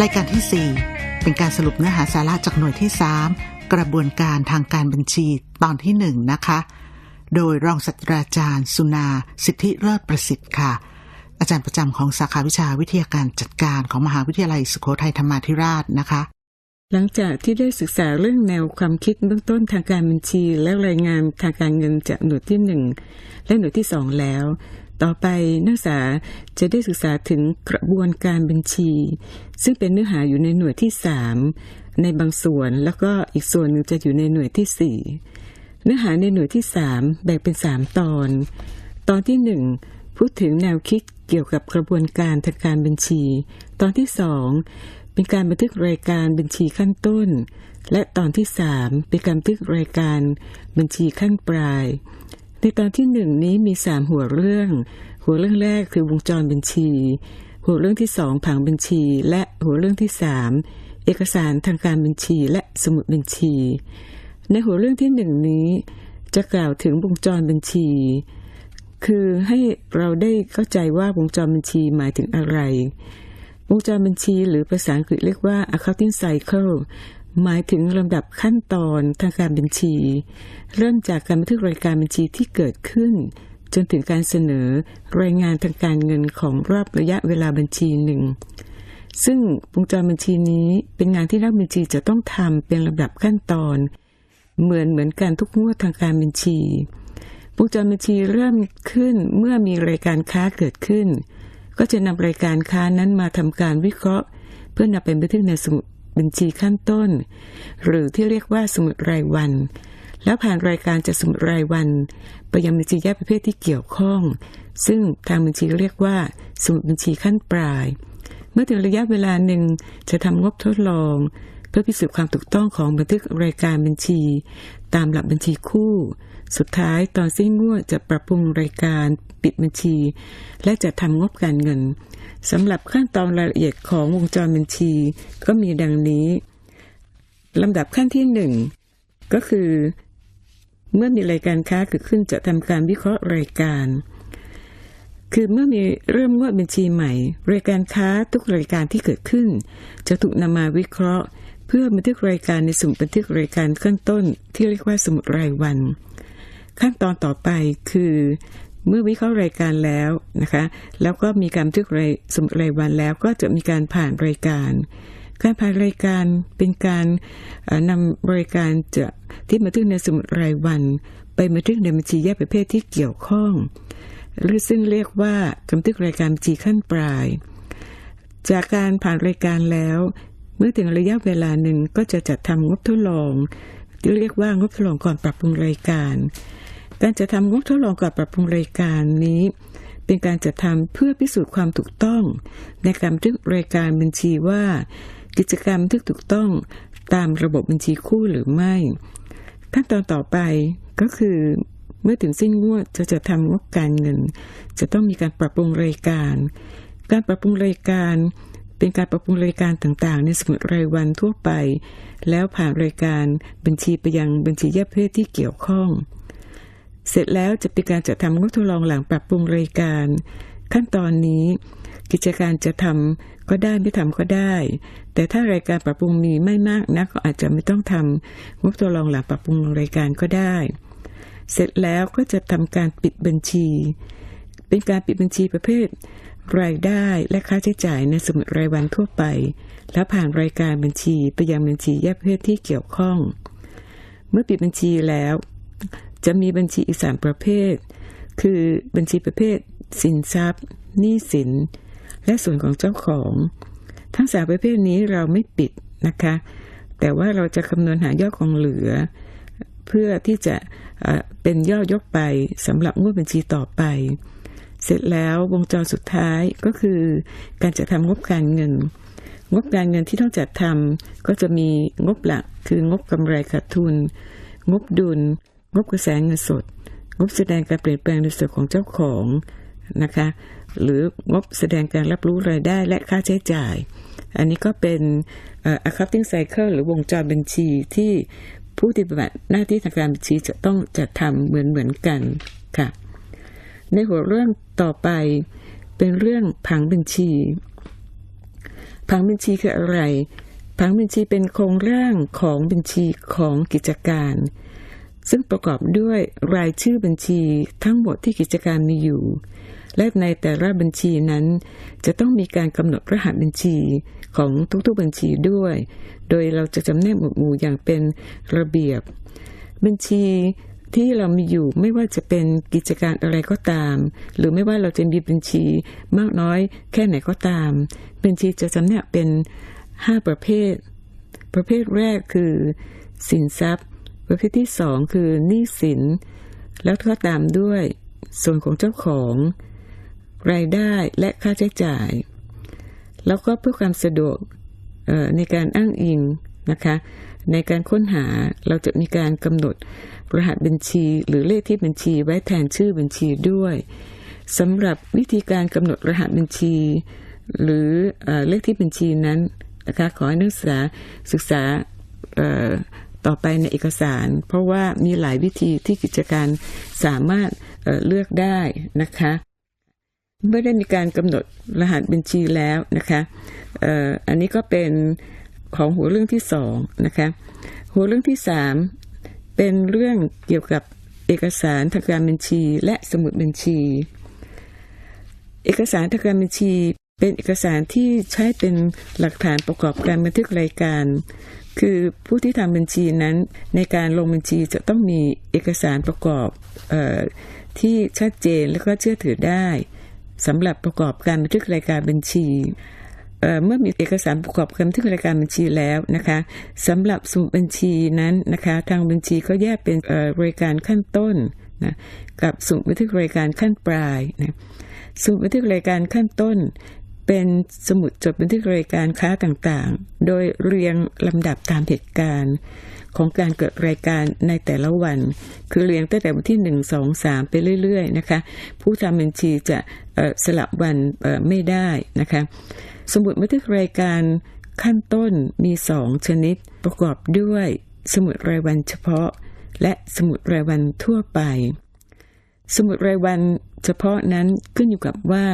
รายการที่ 4 เป็นการสรุปเนื้อหาสาระจากหน่วยที่ 3 กระบวนการทางการบัญชีตอนที่ 1 นะคะ โดยรองศาสตราจารย์ สุนา สิทธิเลิศประสิทธิ์ค่ะ อาจารย์ประจำของสาขาวิชาวิทยาการจัดการของมหาวิทยาลัยสุโขทัยธรรมาธิราชนะคะ หลังจากที่ได้ศึกษาเรื่องแนวความคิดเบื้องต้นทางการบัญชี และรายงานทางการเงินจากหน่วยที่หนึ่งและหน่วยที่สองแล้ว ต่อไปนักศึกษาจะได้ศึกษาถึงกระบวนการบัญชี ซึ่งเป็นเนื้อหาอยู่ในหน่วยที่สามในบางส่วนแล้วก็อีกส่วนหนึ่งจะอยู่ในหน่วยที่สี่เนื้อหาในหน่วยที่สามแบ่งเป็นสามตอน ตอนที่หนึ่งพูดถึงแนวคิดเกี่ยวกับกระบวนการทางการบัญชี ตอนที่สองเป็นการบันทึกรายการบัญชีขั้นต้น และตอนที่สามเป็นการบันทึกรายการบัญชีขั้นปลาย ในตอนที่หนึ่งนี้มีสามหัวเรื่อง หัวเรื่องแรกคือวงจรบัญชี หัวเรื่องที่สองผังบัญชี และหัวเรื่องที่สามเอกสารทางการบัญชีและสมุดบัญชี ในหัวเรื่องที่หนึ่งนี้ จะกล่าวถึงวงจรบัญชี คือให้เราได้เข้าใจว่าวงจรบัญชีหมายถึงอะไร วงจรบัญชีหรือภาษาอังกฤษเรียกว่า accounting cycle หมายถึงลำดับขั้นตอนทางการบัญชี เริ่มจากการบันทึกรายการบัญชีที่เกิดขึ้น จนถึงการเสนอรายงานทางการเงินของรอบระยะเวลาบัญชีหนึ่งซึ่งวงจรบัญชีนี้เป็นงานที่นักบัญชีจะต้องทำเป็นลำดับขั้นตอน เหมือนเหมือนการทุกงวดทางการบัญชีวงจรบัญชีเริ่มขึ้นเมื่อมีรายการค้าเกิดขึ้น ก็จะนำรายการค้านั้นมาทำการวิเคราะห์ เพื่อนำเป็นบันทึกในสมุด บัญชีขั้นต้น หรือที่เรียกว่าสมุดรายวัน แล้วผ่านรายการจากสมุดรายวัน ไปยังบัญชีแยกประเภทที่เกี่ยวข้อง ซึ่งทางบัญชีเรียกว่าสมุดบัญชีขั้นปลาย เมื่อถึงระยะเวลาหนึ่งจะทำงบทดลอง เพื่อพิสูจน์ความถูกต้องของบันทึกรายการบัญชี ตามหลักบัญชีคู่ สุดท้ายตอนสิ้นงวดจะปรับปรุงรายการปิดบัญชี และจะทำงบการเงิน สำหรับขั้นตอนรายละเอียดของวงจรบัญชี ก็มีดังนี้ลำดับขั้นที่หนึ่งก็คือ เมื่อมีรายการค้าเกิดขึ้นจะทำการวิเคราะห์รายการ คือเมื่อมีเริ่มงวดบัญชีใหม่ รายการค้าทุกรายการที่เกิดขึ้น จะถูกนำมาวิเคราะห์ เพื่อบันทึกรายการในสมุดบันทึกรายการขั้นต้น ที่เรียกว่าสมุดรายวัน ขั้นตอนต่อไปคือ เมื่อวิเคราะห์รายการแล้วนะคะ แล้วก็มีการทึกรายสมุดรายวันแล้วก็จะมีการผ่านรายการ การผ่านรายการเป็นการนำรายการจะที่บันทึกในสมุดรายวัน ไปบันทึกในบัญชีแยกประเภทที่เกี่ยวข้อง หรือซึ่งเรียกว่าบันทึกรายการบัญชีขั้นปลาย จากการผ่านรายการแล้ว เมื่อถึงระยะเวลาหนึ่งก็จะจัดทำงบทดลองที่เรียกว่างบทดลองก่อนปรับปรุงรายการ การจะทำงบทดลองก่อนปรับปรุงรายการนี้ เป็นการจัดทำเพื่อพิสูจน์ความถูกต้อง ในการทึกรายการบัญชีว่า กิจกรรมที่ถูกต้องตามระบบบัญชีคู่หรือไม่ ขั้นตอนต่อไปก็คือเมื่อถึงสิ้นงวดจะจะทำงบการเงิน จะต้องมีการปรับปรุงรายการ การปรับปรุงรายการเป็นการปรับปรุงรายการต่างๆ ในสมุดรายวันทั่วไป แล้วผ่านรายการบัญชีไปยังบัญชีแยกประเภทที่เกี่ยวข้อง เสร็จแล้วจะเป็นการจัดทำงบทดลองหลังปรับปรุงรายการ ขั้นตอนนี้ กิจการจะทำก็ได้ไม่ทำก็ได้ แต่ถ้ารายการปรับปรุงมีไม่มากนักก็อาจจะไม่ต้องทำงบทดลองหลังปรับปรุงรายการก็ได้ เสร็จแล้วก็จะทำการปิดบัญชี เป็นการปิดบัญชีประเภทรายได้และค่าใช้จ่ายในสมุดรายวันทั่วไป แล้วผ่านรายการบัญชีไปยังบัญชีแยกประเภทที่เกี่ยวข้อง เมื่อปิดบัญชีแล้ว จะมีบัญชีอีกสามประเภท คือบัญชีประเภท สินทรัพย์หนี้สิน และส่วนของเจ้าของ ทั้งสามประเภทนี้เราไม่ปิดนะคะ แต่ว่าเราจะคำนวณหายอดของเหลือ เพื่อที่จะเป็นยอดยกไปสำหรับงวดบัญชีต่อไป เสร็จแล้ววงจรสุดท้ายก็คือการจะทำงบการเงิน งบการเงินที่ต้องจัดทำก็จะมีงบหลักคืองบกำไรขาดทุน งบดุล งบกระแสเงินสด งบแสดงการเปลี่ยนแปลงในส่วนของเจ้าของนะคะ หรืองบแสดงการรับรู้รายได้และค่าใช้จ่าย อันนี้ก็เป็น accounting cycle หรือวงจรบัญชีที่ผู้ปฏิบัติหน้าที่ทางการบัญชีจะต้องจัดทำเหมือนเหมือนกันค่ะ ในหัวเรื่องต่อไปเป็นเรื่องผังบัญชี ผังบัญชีคืออะไร ผังบัญชีเป็นโครงร่างของบัญชีของกิจการ ซึ่งประกอบด้วยรายชื่อบัญชีทั้งหมดที่กิจการมีอยู่ และในแต่ละบัญชีนั้น จะต้องมีการกำหนดรหัสบัญชีของทุกๆบัญชีด้วย โดยเราจะจำแนกหมวดหมู่อย่างเป็นระเบียบ บัญชีที่เรามีอยู่ไม่ว่าจะเป็นกิจการอะไรก็ตาม หรือไม่ว่าเราจะมีบัญชีมากน้อยแค่ไหนก็ตาม บัญชีจะจำแนกเป็น 5 ประเภท ประเภทแรกคือ สินทรัพย์ ประเภทที่สองคือหนี้สิน แล้วก็ตามด้วย ส่วนของเจ้าของ รายได้และค่าใช้จ่าย แล้วก็เพื่อความสะดวกในการอ้างอิงนะคะในการค้นหาเราจะมีการกำหนดรหัสบัญชี หรือเลขที่บัญชีไว้แทนชื่อบัญชีด้วยสำหรับวิธีการกำหนดรหัสบัญชี หรือเลขที่บัญชีนั้นนะคะขอให้นักศึกษาศึกษา ต่อไปในเอกสาร เพราะว่ามีหลายวิธีที่กิจการสามารถเเลือกได้นะคะ เมื่อได้มีการกำหนดรหัสบัญชีแล้วนะคะอันนี้ก็เป็นของหัวเรื่องที่สองนะคะหัวเรื่องที่สามเป็นเรื่องเกี่ยวกับเอกสารทางการบัญชีและสมุดบัญชี เอกสารทางการบัญชีเป็นเอกสารที่ใช้เป็นหลักฐานประกอบการบันทึกรายการ คือผู้ที่ทำบัญชีนั้น ในการลงบัญชีจะต้องมีเอกสารประกอบออที่ชัดเจนและก็เชื่อถือได้สำหรับประกอบการบันทึกรายการบัญชีเมื่อมีเอกสารประกอบการบันทึกรายการบัญชีแล้วนะคะสำหรับสมุดบัญชีนั้นนะคะทางบัญชีก็แยกเป็นรายการขั้นต้นนะกับสมุดบันทึกรายการขั้นปลายนะสมุดบันทึกรายการขั้นต้น เป็นสมุดจดบันทึกรายการค้าต่างๆ โดยเรียงลำดับตามเหตุการณ์ของการเกิดรายการในแต่ละวัน คือเรียงตั้งแต่วันที่ 1 2 3 ไปเรื่อยๆนะคะ ผู้ทำบัญชีจะสลับวันไม่ได้นะคะ สมุดบันทึกรายการขั้นต้นมีสองชนิดประกอบด้วยสมุดรายวันเฉพาะ และสมุดรายวันทั่วไป สมุดรายวันเฉพาะนั้นขึ้นอยู่กับว่า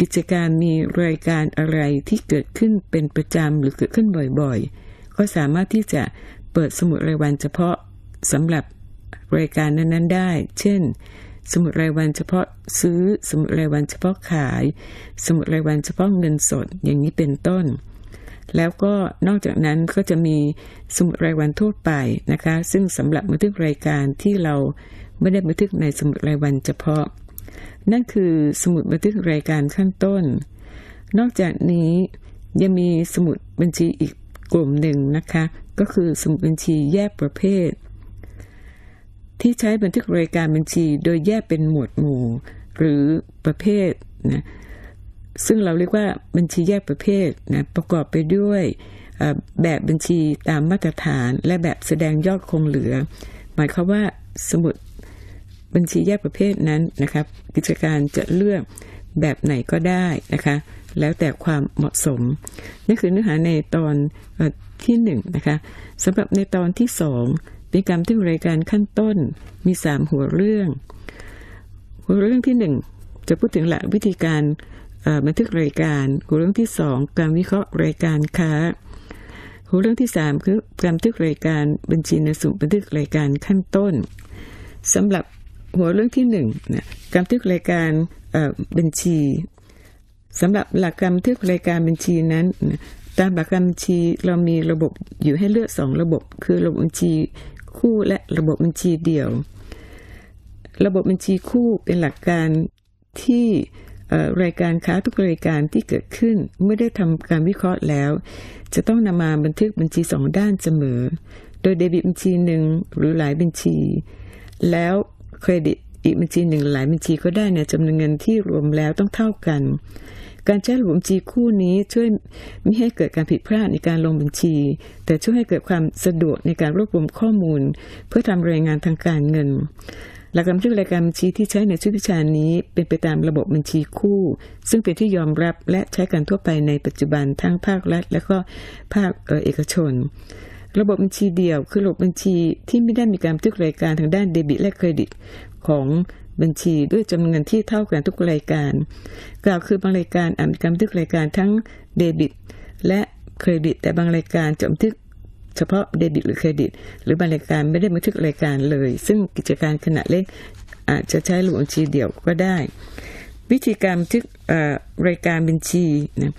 กิจการมีรายการอะไรที่เกิดขึ้นเป็นประจำหรือเกิดขึ้นบ่อยๆ ก็สามารถที่จะเปิดสมุดรายวันเฉพาะสำหรับรายการนั้นๆได้ เช่น สมุดรายวันเฉพาะซื้อ สมุดรายวันเฉพาะขาย สมุดรายวันเฉพาะเงินสดอย่างนี้เป็นต้น แล้วก็นอกจากนั้นก็จะมีสมุดรายวันทั่วไปนะคะ ซึ่งสำหรับบันทึกรายการที่เราไม่ได้บันทึกในสมุดรายวันเฉพาะ นั่นคือสมุดบันทึกรายการขั้นต้น นอกจากนี้ยังมีสมุดบัญชีอีกกลุ่มหนึ่งนะคะ ก็คือสมุดบัญชีแยกประเภท ที่ใช้บันทึกรายการบัญชีโดยแยกเป็นหมวดหมู่ หรือประเภทนะซึ่งเราเรียกว่าบัญชีแยกประเภทนะประกอบไปด้วยแบบบัญชีตามมาตรฐาน และแบบแสดงยอดคงเหลือ หมายความว่าสมุด บัญชีแยกประเภทนั้นนะครับ กิจการจะเลือกแบบไหนก็ได้นะคะ แล้วแต่ความเหมาะสม นี่คือเนื้อหาในตอนที่หนึ่งนะคะสำหรับในตอนที่สองเป็นการบันทึกรายการขั้นต้นมีสามหัวเรื่อง หัวเรื่องที่หนึ่งจะพูดถึงหลักวิธีการบันทึกรายการ หัวเรื่องที่สองการวิเคราะห์รายการค้า หัวเรื่องที่สามคือการบันทึกรายการบัญชีในสุ่มบันทึกรายการขั้นต้นสำหรับ หัวเรื่องที่หนึ่งนะการบันทึกรายการบัญชีสำหรับหลักการบันทึกรายการบัญชีนั้นตามหลักการบัญชีเรามีระบบอยู่ให้เลือกสองระบบ คือระบบบัญชีคู่และระบบบัญชีเดี่ยว ระบบบัญชีคู่เป็นหลักการที่รายการค้าทุกรายการที่เกิดขึ้นเมื่อได้ทำการวิเคราะห์แล้ว จะต้องนำมาบันทึกบัญชีสองด้านเสมอ โดยเดบิตบัญชีหนึ่งหรือหลายบัญชี แล้ว เครดิตอีกบัญชีหนึ่งหลายบัญชีก็ได้ในจำนวนเงินที่รวมแล้วต้องเท่ากัน การใช้ระบบบัญชีคู่นี้ช่วยไม่ให้เกิดการผิดพลาดในการลงบัญชี แต่ช่วยให้เกิดความสะดวกในการรวบรวมข้อมูล เพื่อทำรายงานทางการเงิน หลักการบันทึกรายการบัญชีที่ใช้ในชุดวิชานี้เป็นไปตามระบบบัญชีคู่ ซึ่งเป็นที่ยอมรับและใช้กันทั่วไปในปัจจุบันทั้งภาครัฐ และก็ภาคเอกชน ระบบบัญชีเดี่ยวคือระบบบัญชีที่ไม่ได้มีการบันทึกรายการทางด้านเดบิตและเครดิต ของบัญชีด้วยจำนวนเงินที่เท่ากันทุกรายการ กล่าวคือบางรายการอ่าจมีการบันทึกรายการทั้งเดบิต และเครดิต แต่บางรายการจะบันทึกเฉพาะเดบิตหรือเครดิต หรือบางรายการไม่ได้บันทึกรายการเลย ซึ่งกิจการขนาดเล็กอาจจะใช้ระบบบัญชีเดี่ยวก็ได้ วิธีการบันทึกรายการบัญชีนะ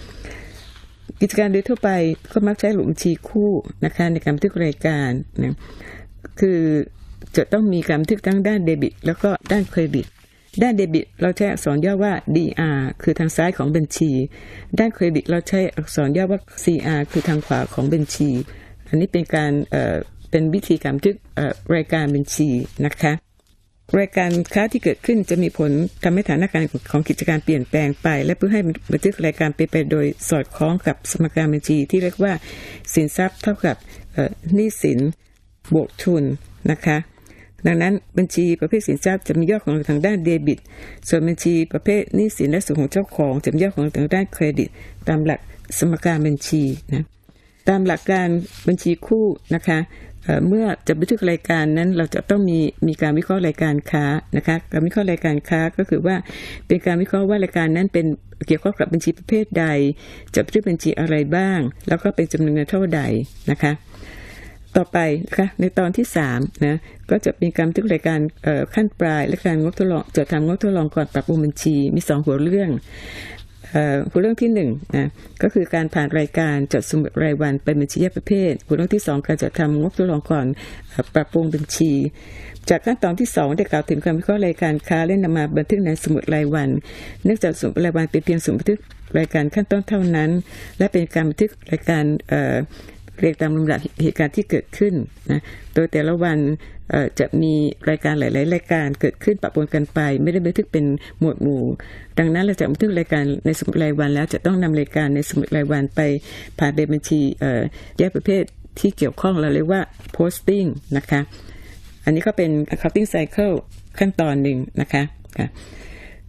กิจการโดยทั่วไปก็มักใช้ระบบบัญชีคู่นะคะในการบันทึกรายการนะคือจะต้องมีการบันทึกทั้งด้านเดบิต แล้วก็ด้านเครดิต ด้านเดบิต เราใช้อักษรย่อว่า DR คือทางซ้ายของบัญชี ด้านเครดิตเราใช้อักษรย่อว่า CR คือทางขวาของบัญชี อันนี้เป็นการเเป็นวิธีการบันทึกรายการบัญชีนะคะ รายการค้าที่เกิดขึ้นจะมีผลทำให้ฐานะการของกิจการเปลี่ยนแปลงไป และเพื่อให้บันทึกรายการไปไปโดยสอดคล้องกับสมการบัญชีที่เรียกว่าสินทรัพย์เท่ากับหนี้สินบวกทุนนะคะดังนั้นบัญชีประเภทสินทรัพย์จะมียอดของทางด้านเดบิต ส่วนบัญชีประเภทหนี้สินและส่วนของเจ้าของจะมียอดของทางด้านเครดิต ตามหลักสมการบัญชีนะตามหลักการบัญชีคู่นะคะ เมื่อจะบันทึกรายการนั้นเราจะต้องมีมีการวิเคราะห์รายการค้านะคะการวิเคราะห์รายการค้าก็คือว่าเป็นการวิเคราะห์ว่ารายการนั้นเป็นเกี่ยวข้องกับบัญชีประเภทใด จะบันทึกบัญชีอะไรบ้าง แล้วก็เป็นจำนวนเงินเท่าใดนะคะต่อไปนะคะในตอนที่3นะก็จะมีการบันทึกรายการขั้นปลายและการงบทดลองจะทำงบทดลองก่อนปรับปรุงบัญชีมี 2 หัวเรื่อง หัวเรื่องที่หนึ่งนะก็คือการผ่านรายการจดสมุดรายวันเป็นบัญชีแยกประเภทหัวเรื่องที่สองการจัดทำงบทดลองก่อนปรับปรุงบัญชี จากขั้นตอนที่สองได้กล่าวถึงการวิเคราะห์รายการค้าเละนำมาบันทึกในสมุดรายวัน เนื่องจากสมุดรายวันเป็นเพียงสมุดบันทึกรายการขั้นต้นเท่านั้น และเป็นการบันทึกรายการ เรียงตามลำดับเหตุการณ์ที่เกิดขึ้นนะโดยแต่ละวันจะมีรายการหลาย ๆ รายการเกิดขึ้นปะปนกันไป ไม่ได้บันทึกเป็นหมวดหมู่ ดังนั้นเราจะบันทึกรายการในสมุดรายวันแล้วจะต้องนำรายการในสมุดรายวันไปผ่านเป็นบัญชีแยกประเภทที่เกี่ยวข้องเราเรียกว่า posting นะคะ อันนี้ก็เป็น accounting cycle ขั้นตอนหนึ่งนะคะ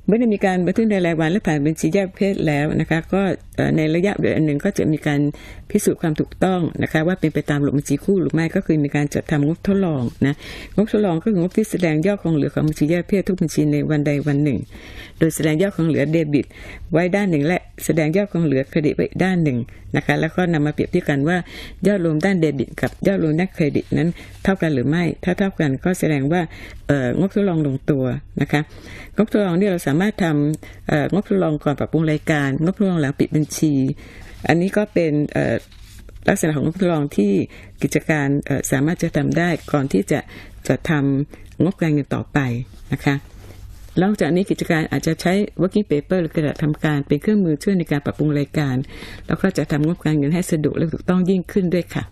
เมื่อได้มีการบันทึกในรายวันและผ่านบัญชีแยกประเภทแล้วนะคะ ก็ ในระยะเดือนหนึ่งก็จะมีการพิสูจน์ความถูกต้องนะคะว่าเป็นไปตามหลักบัญชีคู่หรือไม่ก็คือมีการจัดทำงบทดลองนะงบทดลองก็คืองบที่แสดงยอดของเหลือของบัญชีแยกประเภททุกบัญชีในวันใดวันหนึ่ง โดยแสดงยอดของเหลือเดบิต ไว้ด้านหนึ่ง และแสดงยอดของเหลือเครดิตไว้ด้านหนึ่งนะคะแล้วก็นำมาเปรียบเทียบกันว่ายอดรวมด้านเดบิต กับยอดรวมด้านเครดิตนั้นเท่ากันหรือไม่ ถ้าเท่ากันก็แสดงว่างบทดลองลงตัวนะคะงบทดลองนี่เราสามารถทำงบทดลองก่อนปรับปรุงรายการ งบทดลองหลังปิดบัญชี อันนี้ก็เป็นลักษณะของงบทดลองที่กิจการสามารถจะทำได้ก่อนที่จะจะทำงบการเงินต่อไปนะคะนอกจากนี้กิจการอาจจะใช้ working paper หรือกระดาษทำการเป็นเครื่องมือช่วยในการปรับปรุงรายการ แล้วก็จะทำงบการเงินให้สะดวกและถูกต้องยิ่งขึ้นด้วยค่ะ